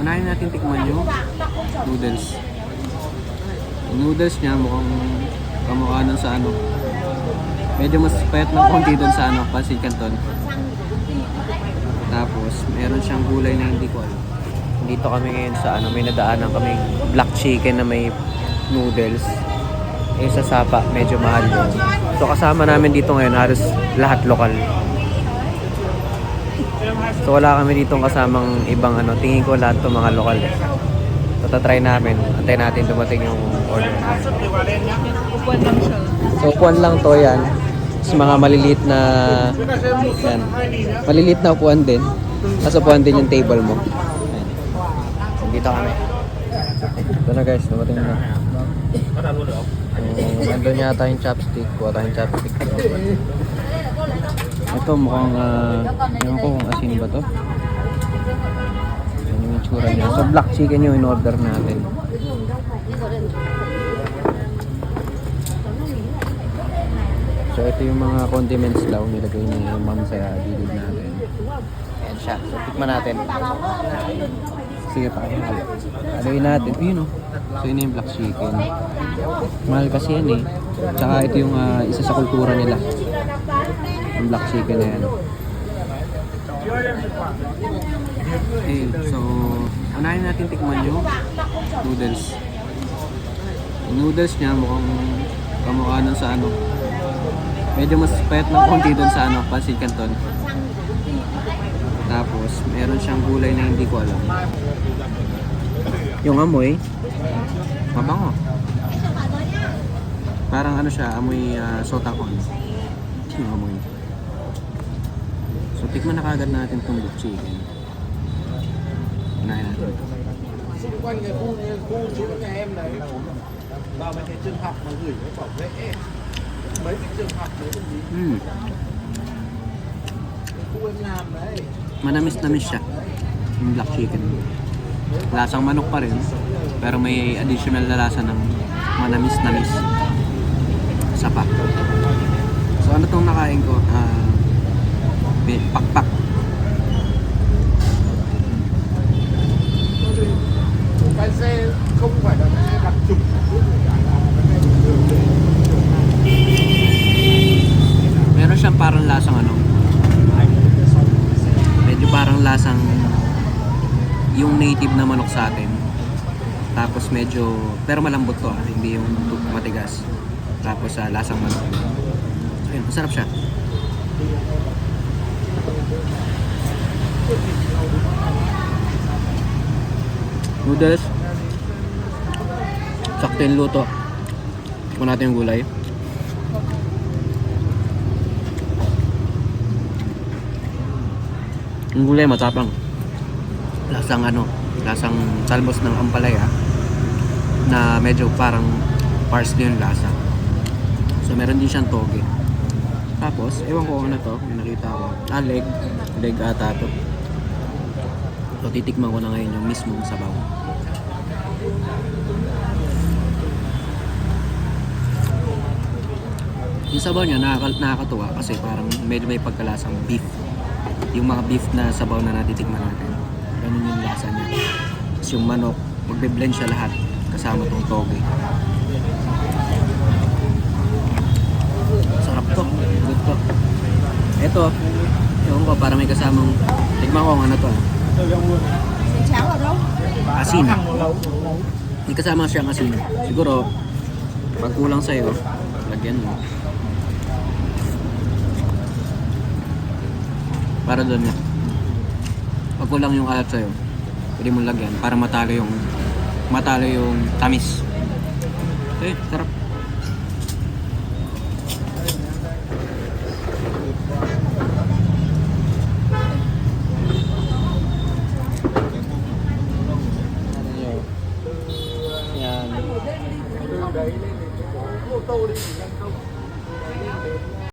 Unahin natin tikman yung noodles. Yung noodles niya mukhang kamukha nun sa ano. Medyo mas payat ng konti dun sa ano, Pancit Canton. Tapos, meron siyang gulay na hindi ko alam. Dito kami ngayon sa ano, may nadaanan kaming black chicken na may noodles. Eh sa Sapa, medyo mahal yun. So kasama namin dito ngayon halos lahat lokal. So wala kami dito kasamang ibang ano, tingin ko lahat to mga lokal. So tatry namin, antay natin dumating yung order. So upuan lang to yan. Sa mga maliliit na yan. Maliliit na upuan din. Tapos upuan din yung table mo. Ayan. So, dito kami. Ito na guys, dumating na. So, nandun yata yung chopstick. Kuha tayong chopstick. Ito mukhang, uh, ewan ko kung asin ba to. Yan yung itsura niya. So black chicken yung in-order natin. So ito yung mga condiments daw nilagay ni ma'am sa gilid natin. Ayan siya. So tikman natin. Sige pa. Alawin natin. Ayun o. So yun yung black chicken. Mahal kasi yan eh. Tsaka ito yung ah, isa sa kultura nila. Yung black chicken na yan. Okay, so unahin natin tikman yung noodles. Yung noodles niya mukhang kamukha nun sa ano. Medyo mas payat ng konti dun sa ano, Pancit Canton. Tapos, meron siyang gulay na hindi ko alam. Yung amoy, mabango. Parang ano siya, amoy uh, sotakon. Yung amoy. So, tikman na kagad natin itong black chicken. Unahin natin xung quanh cái khu khu chỗ nhà em đấy vào mấy cái trường học mà gửi cái bảo vệ mấy cái trường học đấy còn gì làm đấy Manamis-namis siya. Yung black chicken. Lasang manok pa rin. Pero may additional na lasa ng manamis-namis. Isa pa. So ano tong nakain ko? Bi- pakpak. cái xe không phải là cái xe đặc trùng Meron siyang parang lasang ano. Medyo parang lasang yung native na manok sa atin. Tapos medyo, pero malambot to ah, hindi yung matigas. Tapos sa lasang manok. So yun, masarap siya. Noodles. Sakto yung luto. Tikman natin yung gulay. Yung gulay matapang. Lasang ano, lasang talbos ng ampalaya na medyo parang parsley yung lasa. So meron din siyang toge. Tapos, ewan ko ano to, may nakita ko. Ah, leg. Leg ata to. So titikman ko na ngayon yung mismong sabaw. Yung sabaw niya nakaka- nakakatuwa kasi parang medyo may pagkalasang beef. Yung mga beef na sabaw na natitikman natin. Ganun yung lasa niya. Tapos yung manok, magbe-blend siya lahat kasama tong toge. To. Good to. Ito, yung ko parang may kasamang tikman ko kung ano to. Asin. May kasama siyang asin. Siguro, pag kulang sa'yo, lagyan mo. Para doon nga. Pag kulang yung alat sa'yo, pwede mo lagyan para matalo yung matalo yung tamis. Eh, sarap. 서울你진행 하.